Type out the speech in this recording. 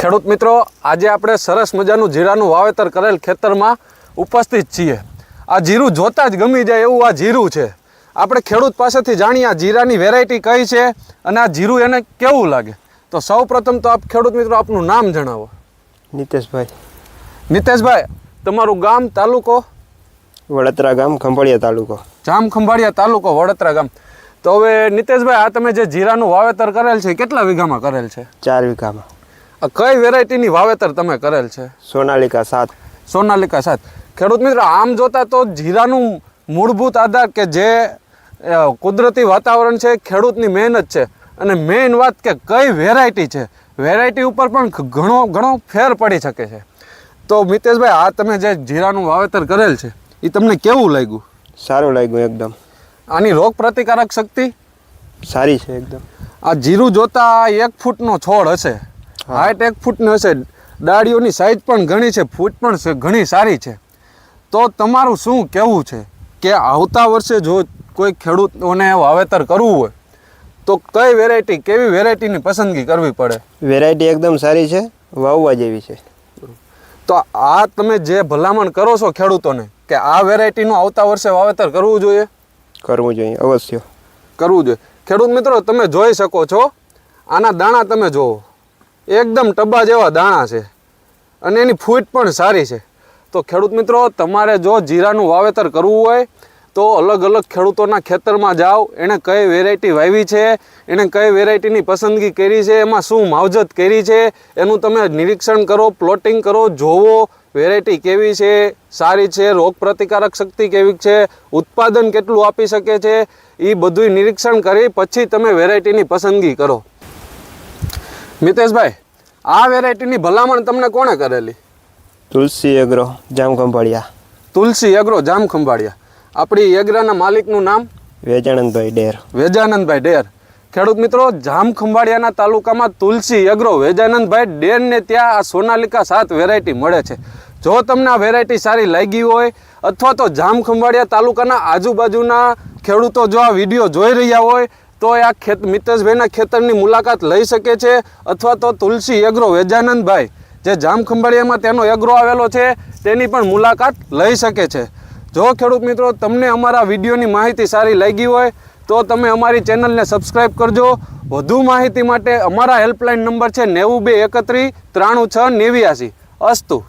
ખેડૂત મિત્રો આજે આપણે સરસ મજાનું જીરાનું વાવેતર કરેલ ખેતરમાં ઉપસ્થિત છીએ. આ જીરું જોતાં જ ગમી જાય એવું આ જીરું છે. આપણે ખેડૂત પાસેથી જાણીએ આ જીરાની વેરાયટી કઈ છે અને આ જીરું એને કેવું લાગે. તો સૌ પ્રથમ તો આપ ખેડૂત મિત્રો આપનું નામ જણાવો. નીતેશભાઈ. નિતેશભાઈ તમારું ગામ તાલુકો? વડોદરા ગામ ખંભાળિયા તાલુકો. જામ ખંભાળિયા તાલુકો વડોદરા ગામ. તો હવે નિતેશભાઈ આ તમે જે જીરાનું વાવેતર કરેલ છે કેટલા વીઘામાં કરેલ છે? ચાર વીઘામાં. આ કઈ વેરાયટીની વાવેતર તમે કરેલ છે? સોનાલિકા સાત. સોનાલિકા સાત. ખેડૂત મિત્રો આમ જોતા તો જીરાનું મૂળભૂત આધાર કે જે કુદરતી વાતાવરણ છે ખેડૂતની મહેનત છે. અને મેઇન વાત કે કઈ વેરાયટી છે? વેરાયટી ઉપર પણ ઘણો ઘણો ફેર પડી શકે છે. તો મિતેશભાઈ આ તમે જે જીરાનું વાવેતર કરેલ છે એ તમને કેવું લાગ્યું? સારું લાગ્યું એકદમ. આની રોગ પ્રતિકારક શક્તિ? સારી છે એકદમ. આ જીરું જોતા એક ફૂટનો છોડ હશે. હાઈટ એક ફૂટની હશે. ડાળીઓની સાઈઝ પણ ઘણી છે ફૂટ પણ છે ઘણી સારી છે. તો તમારું શું કહેવું છે કે આવતા વર્ષે જો કોઈ ખેડૂતોને વાવેતર કરવું હોય તો કઈ વેરાયટી કેવી વેરાયટીની પસંદગી કરવી પડે? વેરાયટી એકદમ સારી છે વાવવા જેવી છે. તો આ તમે જે ભલામણ કરો છો ખેડૂતોને કે આ વેરાયટીનું આવતા વર્ષે વાવેતર કરવું જોઈએ? કરવું જોઈએ અવશ્ય. કરવું જોઈએ. ખેડૂત મિત્રો તમે જોઈ શકો છો આના દાણા તમે જુઓ. એકદમ ટબા જેવા દાણા છે. અને એની ફૂટ પણ સારી છે. તો ખેડૂત મિત્રો, તમારે જો જીરાનું વાવેતર કરવું હોય, તો અલગ અલગ ખેડૂતોના ખેતરમાં જાઓ. એણે કઈ વેરાયટી વાવી છે, એણે કઈ વેરાયટીની પસંદગી કરી છે, એમાં શું માવજત કરી છે, એનું તમે નિરીક્ષણ કરો પ્લોટિંગ કરો, જોવો વેરાયટી કેવી છે, સારી છે રોગ પ્રતિકારક શક્તિ કેવી છે, ઉત્પાદન કેટલું આપી શકે છે એ બધું નિરીક્ષણ કરી, પછી તમે વેરાયટીની પસંદગી કરો. મિતેશભાઈ આ વેરાયટીની ભલામણ તમને કોણે કરેલી? તુલસી એગ્રો જામ ખંભાળિયા. તુલસી એગ્રો જામ ખંભાળિયા. આપણી એગ્રાના માલિકનું નામ? વેજાનંદભાઈ ડેર. વેજાનંદભાઈ ડેર. ખેડૂત મિત્રો જામ ખંભાળિયાના તાલુકામાં તુલસી એગ્રો વેજાનંદભાઈ ડેરને ત્યાં આ સોનાલિકા સાત વેરાયટી મળે છે. જો તમને આ વેરાયટી સારી લાગી હોય અથવા તો જામ ખંભાળિયા તાલુકાના આજુબાજુના ખેડૂતો જો આ વીડિયો જોઈ રહ્યા હોય તો આ ખેત મિતેશભાઈના ખેતરની મુલાકાત લઈ શકે છે અથવા તો તુલસી એગ્રો વેજાનંદભાઈ, જે જામખંભાળિયામાં તેનો એગ્રો આવેલો છે, તેની પણ મુલાકાત લઈ શકે છે. જો ખેડૂત મિત્રો, તમને અમારા વિડીયોની માહિતી સારી લાગી હોય, તો તમે અમારી ચેનલને સબસ્ક્રાઇબ કરજો. વધુ માહિતી માટે અમારા હેલ્પલાઇન નંબર છે નેવું બે એકત્રીસ ત્રાણું છ નેવ્યાસી. અસ્તુ.